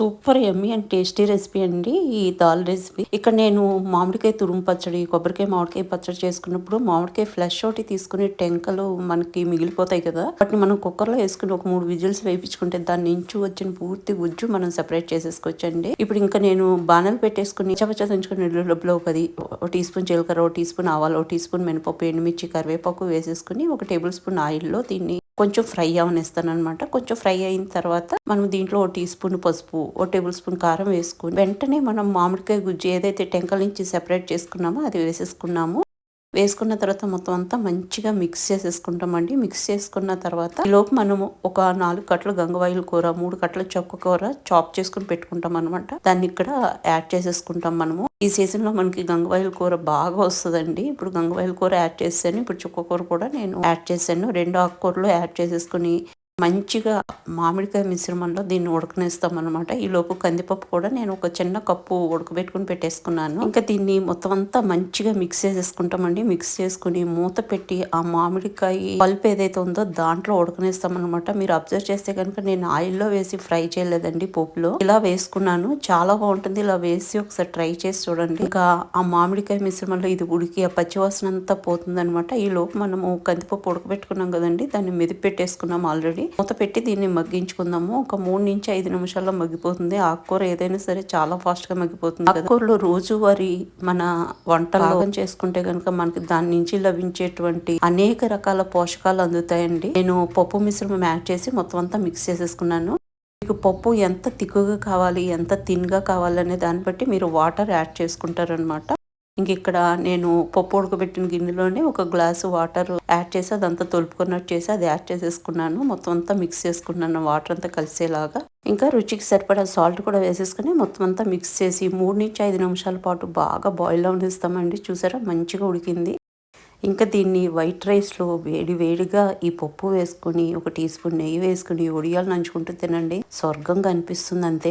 Super yummy and tasty recipe అండి ఈ dal recipe ఇక్కడ నేను మామిడికాయ తురుము పచ్చడి కొబ్బరికాయ మామిడికాయ పచ్చడి చేసుకున్నప్పుడు మామిడికాయ ఫ్లష్ ఒకటి తీసుకుని టెంకలు మనకి మిగిలిపోతాయి కదా వాటిని మనం కుక్కర్లో వేసుకుని ఒక మూడు విజిల్స్ వేయించుకుంటే దాని నుంచి వచ్చిన పూర్తి గుజ్జు మనం సెపరేట్ చేసేసుకోవచ్చండి. ఇప్పుడు ఇంకా నేను బాణలు పెట్టేసుకుని చపచ దంచుకుని డబ్బులో పది ఒక టీ స్పూన్ జీలకర్ర ఒక టీ స్పూన్ ఆవాలు ఒక టీ స్పూన్ మినపప్పు ఎండుమిర్చి కరివేపాకు వేసేసుకుని ఒక టేబుల్ స్పూన్ ఆయిల్లో దీన్ని కొంచెం ఫ్రై అవనిస్తాను అనమాట కొంచెం ఫ్రై అయిన తర్వాత మనం దీంట్లో ఒక టీ స్పూన్ పసుపు ఒక టేబుల్ స్పూన్ కారం వేసుకుని వెంటనే మనం మామిడికాయ గుజ్జు ఏదైతే టెంకల నుంచి సెపరేట్ చేసుకున్నామో అది వేసేసుకున్నాము. వేసుకున్న తర్వాత మొత్తం అంతా మంచిగా మిక్స్ చేసేసుకుంటామండి. మిక్స్ చేసుకున్న తర్వాత లోపు మనము ఒక నాలుగు కట్టలు గంగవాయిల కూర మూడు కట్టల చొక్క కూర చాప్ చేసుకుని పెట్టుకుంటాం అనమాట దాన్ని ఇక్కడ యాడ్ చేసేసుకుంటాం మనము. ఈ సీజన్లో మనకి గంగవాయిల కూర బాగా వస్తుందండి. ఇప్పుడు గంగవాయిల కూర యాడ్ చేశాను. ఇప్పుడు చుక్క కూర కూడా నేను యాడ్ చేశాను. రెండు ఆకుకూరలు యాడ్ చేసేసుకుని మంచిగా మామిడికాయ మిశ్రమంలో దీన్ని ఉడకనేస్తాం అనమాట ఈ లోపు కందిపప్పు కూడా నేను ఒక చిన్న కప్పు ఉడకబెట్టుకుని పెట్టేసుకున్నాను. ఇంకా దీన్ని మొత్తం అంతా మంచిగా మిక్స్ చేసేసుకుంటామండి. మిక్స్ చేసుకుని మూత పెట్టి ఆ మామిడికాయ పల్ప్ ఏదైతే ఉందో దాంట్లో ఉడకనేస్తాం అనమాట మీరు అబ్జర్వ్ చేస్తే కనుక నేను ఆయిల్లో వేసి ఫ్రై చేయలేదండి పప్పులో ఇలా వేసుకున్నాను. చాలా బాగుంటుంది. ఇలా వేసి ఒకసారి ట్రై చేసి చూడండి. ఇంకా ఆ మామిడికాయ మిశ్రమంలో ఇది ఉడికి ఆ పచ్చివాసన అంతా పోతుంది అనమాట ఈ లోపు మనము కందిపప్పు ఉడకబెట్టుకున్నాం కదండి. దాన్ని మెదిపి పెట్టేసుకున్నాం ఆల్రెడీ మూత పెట్టి దీన్ని మగ్గించుకుందాము. ఒక మూడు నుంచి ఐదు నిమిషాల్లో మగ్గిపోతుంది. ఆకుకూర ఏదైనా సరే చాలా ఫాస్ట్గా మగ్గిపోతుంది ఆకుకూరలు రోజువారీ మన వంటలు చేసుకుంటే కనుక మనకి దాని నుంచి లభించేటువంటి అనేక రకాల పోషకాలు అందుతాయండి. నేను పప్పు మిశ్రమం యాడ్ చేసి మొత్తం అంతా మిక్స్ చేసేసుకున్నాను. మీకు పప్పు ఎంత తిక్కుగా కావాలి ఎంత థిన్గా కావాలనే దాన్ని బట్టి మీరు వాటర్ యాడ్ చేసుకుంటారనమాట ఇంక ఇక్కడ నేను పప్పు ఉడకబెట్టిన గిన్నెలోనే ఒక గ్లాసు వాటర్ యాడ్ చేసి అదంతా తొలుపుకున్నట్టు చేసి అది యాడ్ చేసేసుకున్నాను. మొత్తం అంతా మిక్స్ చేసుకున్నాను వాటర్ అంతా కలిసేలాగా. ఇంకా రుచికి సరిపడా సాల్ట్ కూడా వేసేసుకుని మొత్తం అంతా మిక్స్ చేసి మూడు నుంచి ఐదు నిమిషాల పాటు బాగా బాయిల్ అవనిస్తామండి. చూసారా? మంచిగా ఉడికింది. ఇంకా దీన్ని వైట్ రైస్లో వేడి వేడిగా ఈ పప్పు వేసుకుని ఒక టీ స్పూన్ నెయ్యి వేసుకుని ఒడియాలు నంచుకుంటూ తినండి. స్వర్గంగా అనిపిస్తుంది అంతే.